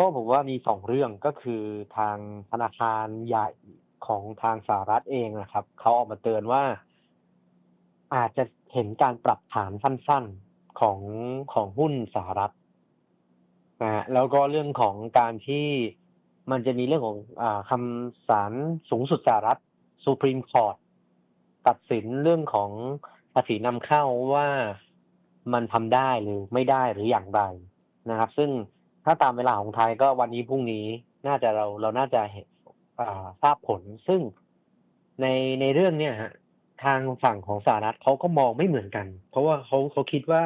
ก็ผมว่ามีสองเรื่องก็คือทางธนาคารใหญ่ของทางสหรัฐเองนะครับเขาออกมาเตือนว่า อาจจะเห็นการปรับฐานสั้นๆของของหุ้นสหรัฐนะแล้วก็เรื่องของการที่มันจะมีเรื่องของอคำศาลสูงสุดสหรัฐ Supreme Court ตัดสินเรื่องของภาษีนำเข้าว่ามันทำได้หรือไม่ได้หรืออย่างไรนะครับ ซึ่ง ถ้าตามเวลาของไทยก็วันนี้พรุ่งนี้น่าจะเราเราน่าจะเห็นทราบผลซึ่งในในเรื่องเนี่ยฮะทางฝั่งของสหรัฐเขาก็มองไม่เหมือนกัน เพราะว่าเขาเขาคิดว่า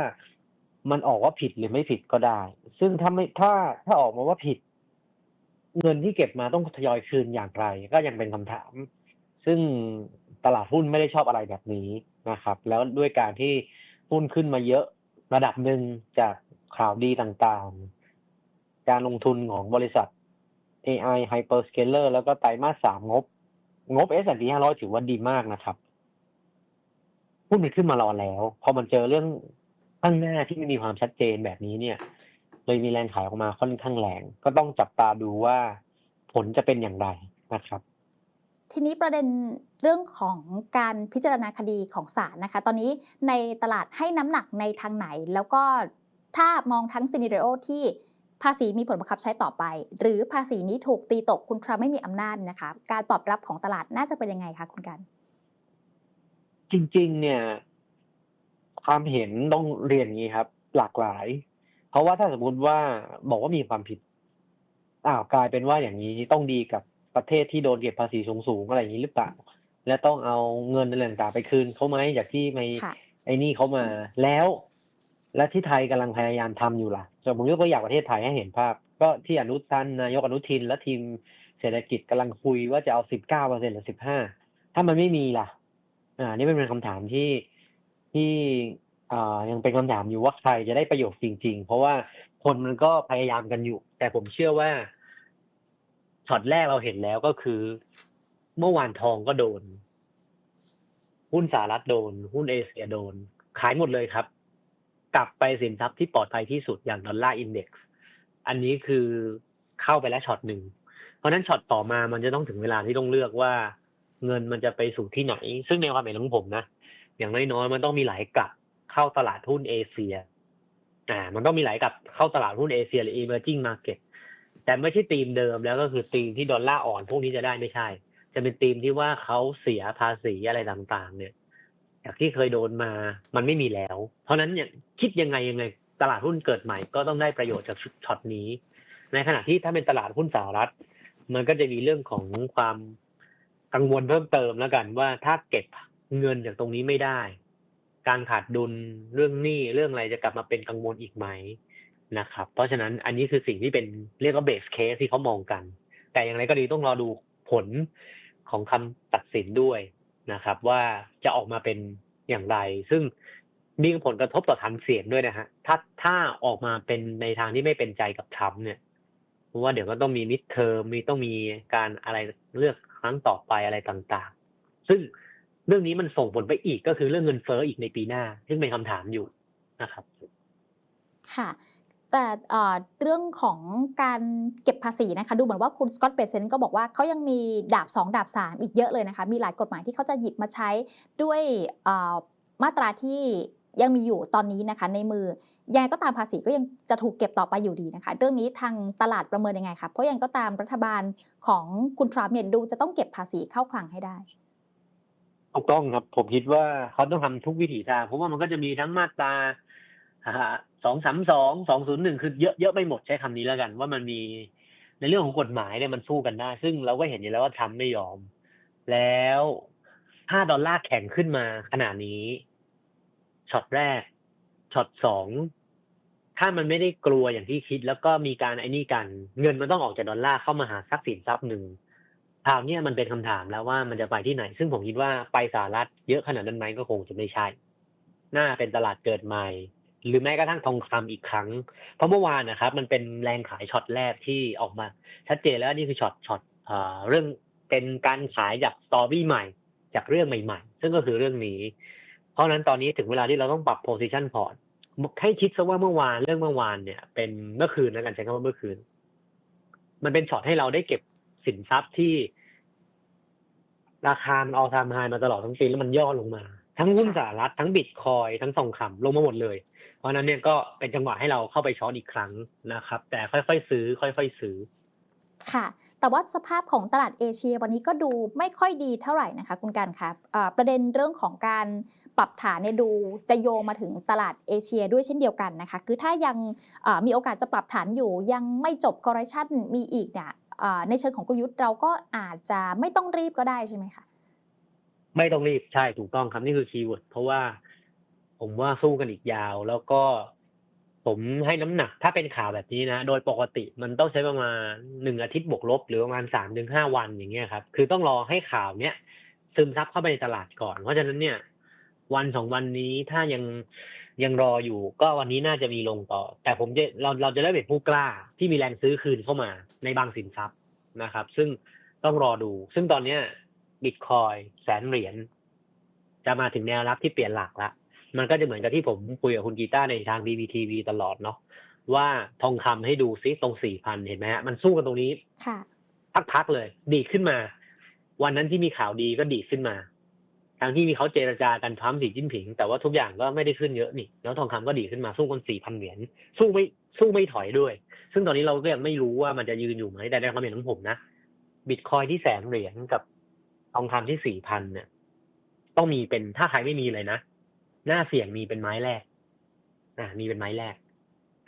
มันออกว่าผิดหรือไม่ผิดก็ได้ ซึ่งถ้าไม่ถ้าถ้าออกมาว่าผิด เงินที่เก็บมาต้องทยอยคืนอย่างไร ก็ยังเป็นคำถาม ซึ่งตลาดหุ้นไม่ได้ชอบอะไรแบบนี้นะครับ แล้วด้วยการที่หุ้นขึ้นมาเยอะระดับหนึ่งจากข่าวดีต่างๆ การลงทุนของบริษัท AI Hyperscaler แล้วก็ไตรมาสสามงบ งบ S&P 500 ถือว่าดีมากนะครับหุ้นมันขึ้นมารอแล้ว พอมันเจอเรื่องข้างหน้าที่ไม่มีความชัดเจนแบบนี้เนี่ย เลยมีแรงขายออกมาค่อนข้างแรง ก็ต้องจับตาดูว่าผลจะเป็นอย่างไรนะครับ ทีนี้ประเด็นเรื่องของการพิจารณาคดีของศาลนะคะ ตอนนี้ในตลาดให้น้ำหนักในทางไหน แล้วก็ถ้ามองทั้งซีนิเรโอที่ ภาษีมีผลบังคับใช้ต่อไป หรือภาษีนี้ถูกตีตกคุณทรัมป์ไม่มีอำนาจนะคะ การตอบรับของตลาดน่าจะเป็นยังไงคะคุณกัน จริง ๆ เนี่ย ความเห็นต้องเรียนอย่างนี้ครับ หลากหลาย เพราะว่าถ้าสมมติว่าบอกว่ามีความผิดอ้าวกลายเป็นว่าอย่างนี้ต้องดีกับประเทศที่โดนเก็บภาษีสูงๆอะไรอย่างนี้หรือเปล่า และต้องเอาเงินอะไรต่างๆไปคืนเขาไหมจากที่ไม่ค่ะไอ้นี่เขามาแล้ว และที่ไทยกำลังพยายามทำอยู่ล่ะสมมติยกตัวอย่างประเทศไทยให้เห็นภาพ ก็ที่อนุทันนายกอนุทินและทีมเศรษฐกิจกำลังคุยว่าจะเอาสิบเก้าเปอร์เซ็นหรือสิบห้าถ้ามันไม่มีล่ะ อ่า นี่เป็นคำถามที่ที่อ่ายังเป็นคำถามอยู่ว่าใครจะได้ประโยชน์จริง ๆ เพราะว่าคนมันก็พยายามกันอยู่ แต่ผมเชื่อว่าช็อตแรกเราเห็นแล้วก็คือ เมื่อวานทองก็โดน หุ้นสหรัฐโดน หุ้นเอเชียโดน ขายหมดเลยครับ กลับไปสินทรัพย์ที่ปลอดภัยที่สุดอย่างดอลลาร์อินเด็กซ์อันนี้คือเข้าไปแล้วช็อตหนึ่ง เพราะนั้นช็อตต่อมามันจะต้องถึงเวลาที่ต้องเลือกว่าเงินมันจะไปสู่ที่ไหน ซึ่งในความเห็นของผมนะ อย่างน้อยๆมันต้องมีหลายกลับเข้าตลาดหุ้นเอเชีย อ่า มันต้องมีหลายกลับเข้าตลาดหุ้นเอเชียหรือ emerging market แต่ไม่ใช่ธีมเดิมแล้วก็คือธีมที่ดอลลาร์อ่อนพวกนี้จะได้ไม่ใช่ จะเป็นธีมที่ว่าเขาเสียภาษีอะไรต่างๆ เนี่ย จากที่เคยโดนมามันไม่มีแล้ว เพราะนั้นเนี่ยคิดยังไงยังไงตลาดหุ้นเกิดใหม่ก็ต้องได้ประโยชน์จากช็อตนี้ ในขณะที่ถ้าเป็นตลาดหุ้นสหรัฐ มันก็จะมีเรื่องของความกังวลเพิ่มเติมแล้วกันว่าถ้าเก็บเงินจากตรงนี้ไม่ได้ การขาดดุลเรื่องหนี้เรื่องอะไรจะกลับมาเป็นกังวลอีกไหมนะครับ เพราะฉะนั้นอันนี้คือสิ่งที่เป็นเรียกว่าเบสเคสที่เขามองกัน แต่อย่างไรก็ดีต้องรอดูผลของคำตัดสินด้วย นะครับ ว่าจะออกมาเป็นอย่างไร ซึ่งมีผลกระทบต่อฐานเสียงด้วยนะฮะถ้าถ้าออกมาเป็นในทางที่ไม่เป็นใจกับทรัมป์เนี่ยเพราะว่าเดี๋ยวก็ต้องมีมิดเทอมมีต้องมีการอะไรเลือกครั้งต่อไปอะไรต่างๆ ซึ่งเรื่องนี้มันส่งผลไปอีกก็คือเรื่องเงินเฟ้ออีกในปีหน้า ซึ่งเป็นคำถามอยู่นะครับ ค่ะ แต่เรื่องของการเก็บภาษีนะคะดูเหมือนว่าคุณสกอตเบเซนก็บอกว่าเขายังมีดาบ 2 ดาบ 3 อีกเยอะเลยนะคะ มีหลายกฎหมายที่เขาจะหยิบมาใช้ด้วยมาตราที่ยังมีอยู่ตอนนี้นะคะในมือ ยังไงก็ตามภาษีก็ยังจะถูกเก็บต่อไปอยู่ดีนะคะ เรื่องนี้ทางตลาดประเมินยังไงคะเพราะยังก็ตามรัฐบาลของคุณทรัมป์เนี่ยดูจะต้องเก็บภาษีเข้าคลังให้ได้ถูกต้องครับผมคิดว่าเขาต้องทำทุกวิถีทางเพราะว่ามันก็จะมีทั้งมาตรา สองสามสองสองศูนย์หนึ่งคือเยอะเยอะไปหมดใช้คำนี้แล้วกัน ว่ามันมีในเรื่องของกฎหมายเนี่ยมันสู้กันได้ ซึ่งเราก็เห็นอยู่แล้วว่าทำไม่ยอม แล้วถ้าดอลลาร์แข็งขึ้นมาขนาดนี้ช็อตแรกช็อตสองถ้ามันไม่ได้กลัวอย่างที่คิด แล้วก็มีการไอ้นี่กัน เงินมันต้องออกจากดอลลาร์เข้ามาหาทรัพย์สินทรัพย์หนึ่งคราวนี้มันเป็นคำถามแล้วว่ามันจะไปที่ไหน ซึ่งผมคิดว่าไปสหรัฐเยอะขนาดนั้นไหมก็คงจะไม่ใช่ น่าเป็นตลาดเกิดใหม่ หรือแม้กระทั่งทองคำอีกครั้ง เพราะเมื่อวานนะครับ มันเป็นแรงขายช็อตแรกที่ออกมา ชัดเจนแล้วนี่คือช็อตช็อตเรื่องเป็นการขายจากสตอรี่ใหม่ จากเรื่องใหม่ ๆ ซึ่งก็คือเรื่องนี้ เพราะนั้นตอนนี้ถึงเวลาที่เราต้องปรับ position port ให้คิดซะว่าเมื่อวานเรื่องเมื่อวานเนี่ย เป็นเมื่อคืนนะกันใช้คำว่าเมื่อคืน มันเป็นช็อตให้เราได้เก็บสินทรัพย์ที่ ราคามันออทามไฮมาตลอดทั้งปีแล้วมันย่อลงมา ทั้งหุ้นสหรัฐทั้งบิตคอยทั้งทองคำลงมาหมดเลย เพราะฉะนั้นเนี่ยก็เป็นจังหวะให้เราเข้าไปช้อนอีกครั้งนะครับ แต่ค่อยๆซื้อ ค่อย ๆ ซื้อ ค่ะ แต่ว่าสภาพของตลาดเอเชียวันนี้ก็ดูไม่ค่อยดีเท่าไหร่นะคะคุณกันครับเอ่อประเด็นเรื่องของการปรับฐานเนี่ยดูจะโยงมาถึงตลาดเอเชียด้วยเช่นเดียวกันนะคะ คือถ้ายังเอ่อมีโอกาสจะปรับฐานอยู่ ยังไม่จบ correction มีอีกเนี่ยเอ่อในเชิงของกลยุทธ์เราก็อาจจะไม่ต้องรีบก็ได้ใช่ไหมคะ ไม่ต้องรีบใช่ถูกต้องครับนี่คือคีย์เวิร์ดเพราะว่าผมว่าสู้กันอีกยาว แล้วก็ผมให้น้ำหนัก ถ้าเป็นข่าวแบบนี้นะ โดยปกติมันต้องใช้ประมาณหนึ่งอาทิตย์บวกลบ หรือประมาณสามถึงห้าวันอย่างเงี้ยครับ คือต้องรอให้ข่าวเนี้ยซึมซับเข้าไปในตลาดก่อน เพราะฉะนั้นเนี่ย วันสองวันนี้ถ้ายังยังรออยู่ ก็วันนี้น่าจะมีลงต่อ แต่ผมจะเราเราจะได้เป็นผู้กล้าที่มีแรงซื้อคืนเข้ามาในบางสินทรัพย์นะครับ ซึ่งต้องรอดู ซึ่งตอนเนี้ย บิตคอยแสนเหรียญจะมาถึงแนวรับที่เปลี่ยนหลักละ มันก็จะเหมือนกับที่ผมคุยกับคุณกีตาร์ในทาง BBTV ตลอดเนาะว่าทองคำให้ดูซิตรงสี่พันเห็นไหมฮะมันสู้กันตรงนี้ค่ะพักๆเลย ดีดขึ้นมา วันนั้นที่มีข่าวดีก็ดีดขึ้นมาทั้งที่มีเขาเจรจากันพร้อมสีจิ้นผิง แต่ว่าทุกอย่างก็ไม่ได้ขึ้นเยอะนี่ แล้วทองคำก็ดีดขึ้นมาสู้กันสี่พันเหรียญสู้ไม่สู้ไม่ถอยด้วย ซึ่งตอนนี้เราก็ยังไม่รู้ว่ามันจะยืนอยู่ไหมแต่ในความเห็นของผมนะบิตคอยที่แสนเหรียญกับ ทองคำที่สี่พันเนี่ย ต้องมีเป็นถ้าใครไม่มีเลยนะ หน้าเสี่ยงมีเป็นไม้แรก อ่ามีเป็นไม้แรก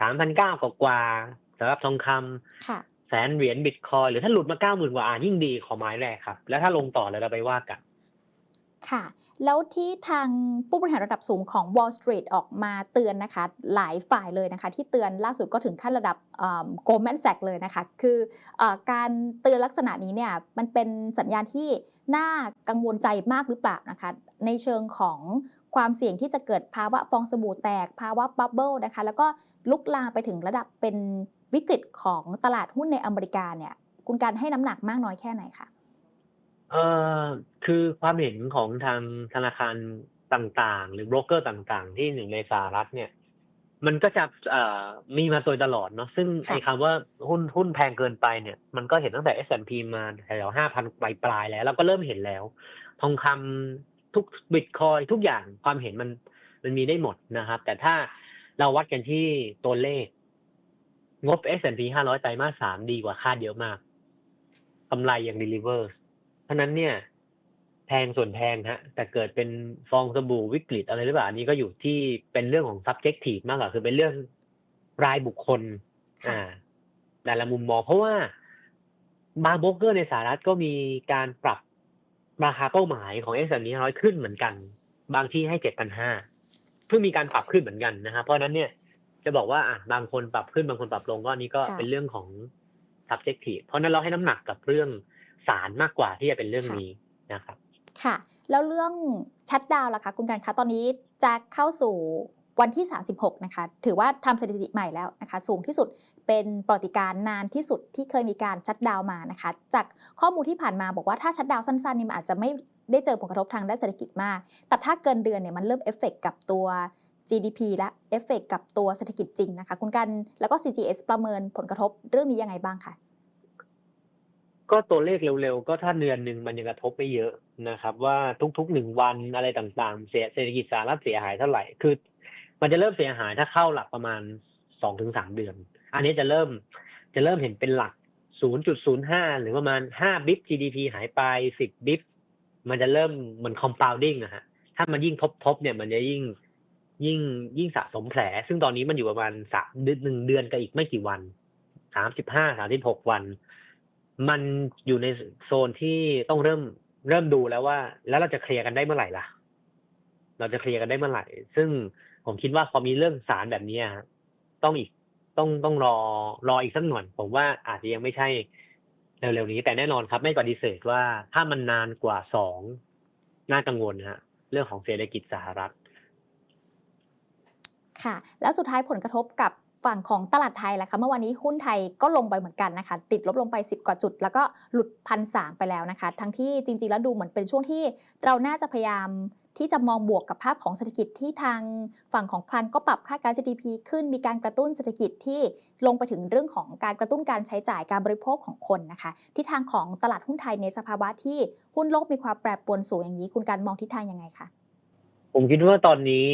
สามพันเก้ากว่าๆสำหรับทองคำค่ะแสนเหรียญบิตคอยหรือถ้าหลุดมาเก้าหมื่นกว่าอ่ายิ่งดีขอไม้แรกครับ แล้วถ้าลงต่อแล้วเราไปว่ากัน ค่ะแล้วที่ทางผู้บริหารระดับสูงของ Wall Street ออกมาเตือนนะคะ หลายฝ่ายเลยนะคะ ที่เตือนล่าสุดก็ถึงขั้นระดับโกลแมนแซกเลยนะคะ คือเออการเตือนลักษณะนี้เนี่ยมันเป็นสัญญาณที่ น่ากังวลใจมากหรือเปล่านะคะในเชิงของความเสี่ยงที่จะเกิดภาวะฟองสบู่แตก ภาวะบับเบิลนะคะแล้วก็ลุกลามไปถึงระดับเป็นวิกฤตของตลาดหุ้นในอเมริกาเนี่ยคุณการให้น้ำหนักมากน้อยแค่ไหนคะเอ่อคือความเห็นของทางธนาคารต่างๆ หรือโบรกเกอร์ต่างๆ ที่อยู่ในสหรัฐเนี่ย มันก็จะเอ่อมีมาโดยตลอดเนาะซึ่งค่ะไอ้คำว่าหุ้นหุ้นแพงเกินไปเนี่ย มันก็เห็นตั้งแต่ S&P มาแถวห้าพันปลายปลายๆแล้วแล้วก็เริ่มเห็นแล้ว ทองคำทุกบิตคอยทุกอย่างความเห็นมันมันมีได้หมดนะครับ แต่ถ้าเราวัดกันที่ตัวเลข งบ S&P 500 ไตรมาสสามดีกว่าคาดเยอะมากกำไรยัง deliver เพราะฉะนั้นเนี่ยแพ งส่วนแพงฮะ แต่เกิดเป็นฟองสบู่วิกฤตอะไรหรือเปล่าอันนี้ก็อยู่ที่เป็นเรื่องของ subjective มากกว่าคือเป็นเรื่องรายบุคคลค่ะอ่าแต่ละมุมมองเพราะว่าบางโบรกเกอร์ในสหรัฐก็มีการปรับราคาเป้าหมายของ S&P 500ขึ้นเหมือนกัน บางที่ให้7,500เพิ่งมีการปรับขึ้นเหมือนกันนะครับเพราะฉะนั้นเนี่ยจะบอกว่าอะบางคนปรับขึ้นบางคนปรับลงก็อันนี้ก็ค่ะเป็นเรื่องของ subjective เพราะฉะนั้นเราให้น้ำหนักกับเรื่องสารมากกว่าที่จะเป็นเรื่องนี้นะครับ ค่ะ แล้วเรื่องชัดดาวล่ะคะคุณการคะตอนนี้จะเข้าสู่วันที่ 36 นะคะ ถือว่าทำสถิติใหม่แล้วนะคะ สูงที่สุดเป็นประวัติการนานที่สุดที่เคยมีการชัดดาวมานะคะ จากข้อมูลที่ผ่านมาบอกว่าถ้าชัดดาวสั้นๆนี่มันอาจจะไม่ได้เจอผลกระทบทางด้านเศรษฐกิจมาก แต่ถ้าเกินเดือนเนี่ยมันเริ่มเอฟเฟกกับตัว GDP และเอฟเฟกกับตัวเศรษฐกิจจริงนะคะ คุณกัน แล้วก็ CGS ประเมินผลกระทบเรื่องนี้ยังไงบ้างคะ ก็ตัวเลขเร็วๆ ก็ถ้าเดือนหนึ่งมันยังกระทบไม่เยอะนะครับ ว่าทุกๆหนึ่งวันอะไรต่างๆ เสียเศรษฐกิจสหรัฐเสียหายเท่าไหร่คือ มันจะเริ่มเสียหายถ้าเข้าหลักประมาณสองถึงสามเดือน อันนี้จะเริ่มจะเริ่มเห็นเป็นหลัก0.05หรือประมาณ5บิป GDP หายไป10บิปมันจะเริ่มเหมือน compounding นะฮะถ้ามันยิ่งทบๆเนี่ยมันจะยิ่งยิ่งยิ่งสะสมแผล ซึ่งตอนนี้มันอยู่ประมาณสามหนึ่งเดือนกับอีกไม่กี่วันสามสิบห้าสามสิบหกวัน มันอยู่ในโซนที่ต้องเริ่มเริ่มดูแล้วว่า แล้วเราจะเคลียร์กันได้เมื่อไหร่ล่ะ เราจะเคลียร์กันได้เมื่อไหร่ ซึ่งผมคิดว่าพอมีเรื่องสารแบบนี้ต้องอีกต้องต้องรอรออีกสักหน่อยผมว่าอาจจะยังไม่ใช่เร็วๆนี้ แต่แน่นอนครับ ไม่ปฏิเสธว่าถ้ามันนานกว่าสองน่ากังวลฮะ เรื่องของเศรษฐกิจสหรัฐ ค่ะ แล้วสุดท้ายผลกระทบกับ ฝั่งของตลาดไทยแหละคะเมื่อวานนี้หุ้นไทยก็ลงไปเหมือนกันนะคะ ติดลบลงไป 10 กว่าจุด แล้วก็หลุดพันสไปแล้วนะคะ ทั้งที่จริง ๆ แล้วดูเหมือนเป็นช่วงที่เราน่าจะพยายามที่จะมองบวกกับภาพของเศรษฐกิจที่ทางฝั่งของคลังก็ปรับค่าการ GDP ขึ้นมีการกระตุ้นเศรษฐกิจที่ลงไปถึงเรื่องของการกระตุ้นการใช้จ่ายการบริโภคของคนนะคะทิศทางของตลาดหุ้นไทยในสภาวะที่หุ้นโลกมีความแปรปรวนสูงอย่างนี้ คุณการมองทิศทางยังไงคะผมคิดว่าตอนนี้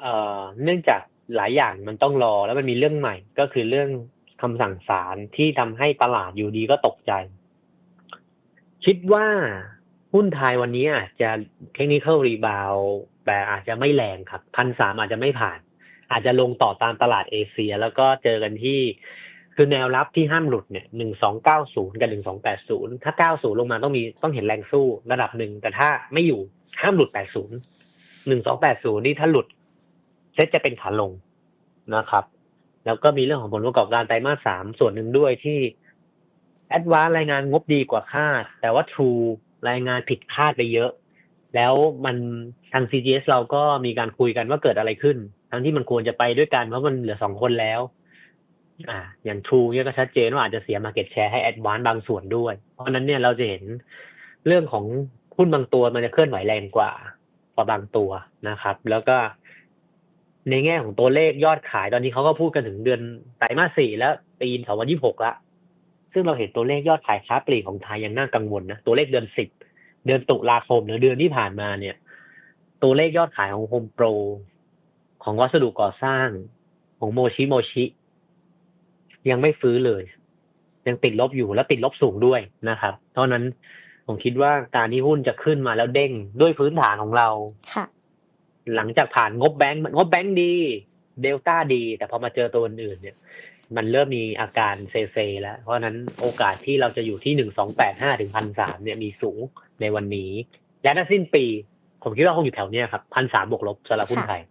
เอ่อเนื่องจาก หลายอย่างมันต้องรอแล้วมันมีเรื่องใหม่ ก็คือเรื่องคำสั่งศาลที่ทำให้ตลาดอยู่ดีก็ตกใจ คิดว่าหุ้นไทยวันนี้อาจจะเทคนิคอลรีบาวแต่อาจจะไม่แรงครับพันสามอาจจะไม่ผ่าน อาจจะลงต่อตามตลาดเอเชีย แล้วก็เจอกันที่ คือแนวรับที่ห้ามหลุดเนี่ยหนึ่งสองเก้าศูนย์กับหนึ่งสองแปดศูนย์ถ้าเก้าศูนย์ลงมาต้องมีต้องเห็นแรงสู้ระดับหนึ่งแต่ถ้าไม่อยู่ห้ามหลุดแปดศูนย์หนึ่งสองแปดศูนย์นี่ถ้าหลุด เซ็ตจะเป็นขาลงนะครับ แล้วก็มีเรื่องของผลประกอบการไตรมาสสามส่วนหนึ่งด้วยที่แอดวานรายงานงบดีกว่าคาด แต่ว่า True รายงานผิดคาดไปเยอะ แล้วมันทาง CGS เราก็มีการคุยกันว่าเกิดอะไรขึ้น ทั้งที่มันควรจะไปด้วยกันเพราะมันเหลือสองคนแล้ว อ่า อย่าง True เนี่ยก็ชัดเจนว่าอาจจะเสีย Market Share ให้ Advance บางส่วนด้วย เพราะนั้นเนี่ยเราจะเห็นเรื่องของหุ้นบางตัวมันจะเคลื่อนไหวแรงกว่า กว่าบางตัวนะครับ แล้วก็ ในแง่ของตัวเลขยอดขายตอนนี้เขาก็พูดกันถึงเดือนไตรมาสสี่แล้วปีสองพันยี่หกละซึ่งเราเห็นตัวเลขยอดขายค้าปลีกของไทยยังน่ากังวลนะตัวเลขเดือนสิบเดือนตุลาคมหรือเดือนที่ผ่านมาเนี่ย ตัวเลขยอดขายของโฮมโปร ของวัสดุก่อสร้าง ของโมชิโมชิ ยังไม่ฟื้นเลย ยังติดลบอยู่และติดลบสูงด้วยนะครับ เพราะฉะนั้นผมคิดว่าการที่หุ้นจะขึ้นมาแล้วเด้งด้วยพื้นฐานของเราค่ะ หลังจากผ่านงบแบงก์งบแบงก์ดีเดลต้าดี แต่พอมาเจอตัวอื่นเนี่ยมันเริ่มมีอาการเซเซแล้ว เพราะฉะนั้นโอกาสที่เราจะอยู่ที่หนึ่งสองแปดห้าถึงพันสามเนี่ยมีสูงในวันนี้ และถ้าสิ้นปี ผมคิดว่าคงอยู่แถวเนี้ยครับพันสามบวกลบสำหรับหุ้นไทย